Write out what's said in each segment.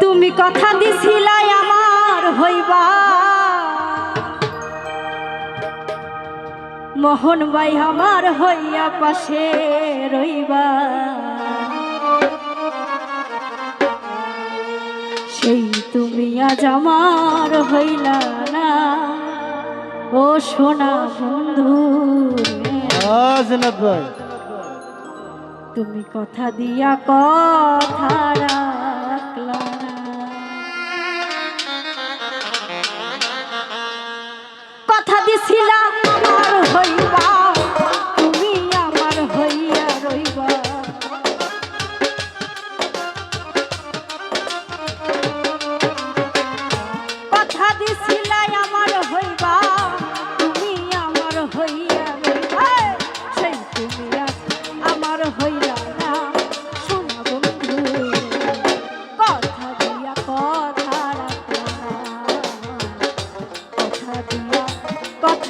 তুমি কথা দিছিলাই আমার হইবা। মোহন ভাই আমার হইয়া পাশে রইবা। সেই তুমি আজ আমার হইলা না। ও সোনা বন্ধু। জনাব ভাই। তুমি কথা দিয়া কথা কথা দিছিলাম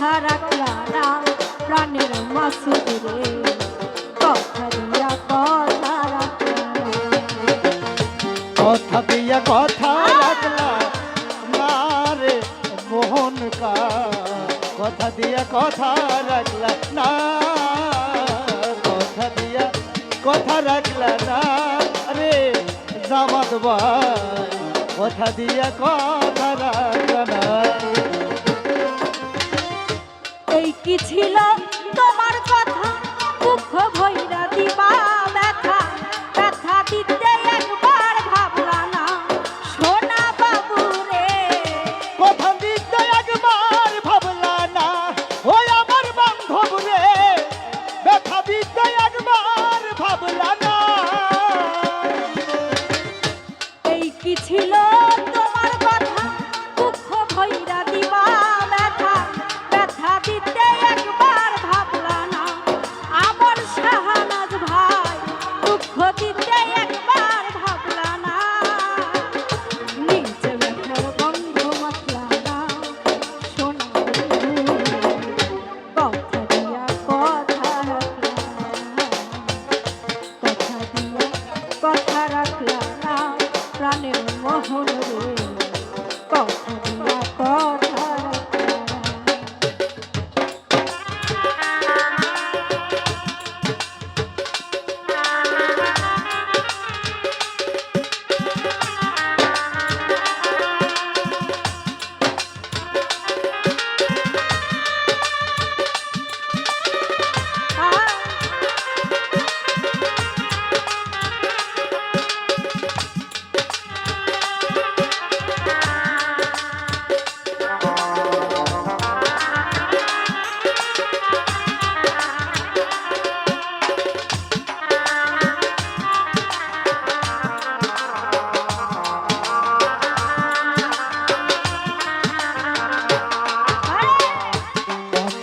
কথা রাখলা না প্রাণের মাসুদ রে কথা দিয়া কথা রাখলা কথা দিয়া কথা রাখলা না রে মোহন কা কথা দিয়া কথা রাখলা জামাত কথা দিয়া কথা রাখলা না কি ছিল? তোমার কথা দুঃখ ভৈরা দিবা ব্যথা। ব্যথা দিতে একবার ভাবলা না। সোনা বাবু রে। কথা দিতে একবার ভাবলা না। ওই আমার বান্ধব রে। ব্যথা দিতে একবার ভাবলা না। এই কি ছিল?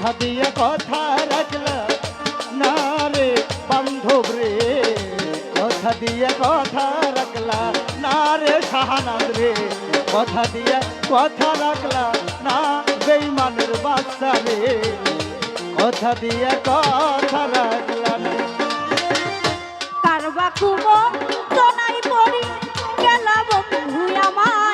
কথা দিয়ে কথা রাখলা। না রে বান্ধব রে, কথা দিয়ে কথা রাখলা। না রে শাহানাদ রে, কথা দিয়ে কথা রাখলা। না বেইমানের বাচ্চা রে, কথা দিয়ে কথা রাখলা না কারবা কুমো জনাই পড়ি, গেলা বন্ধু আমার।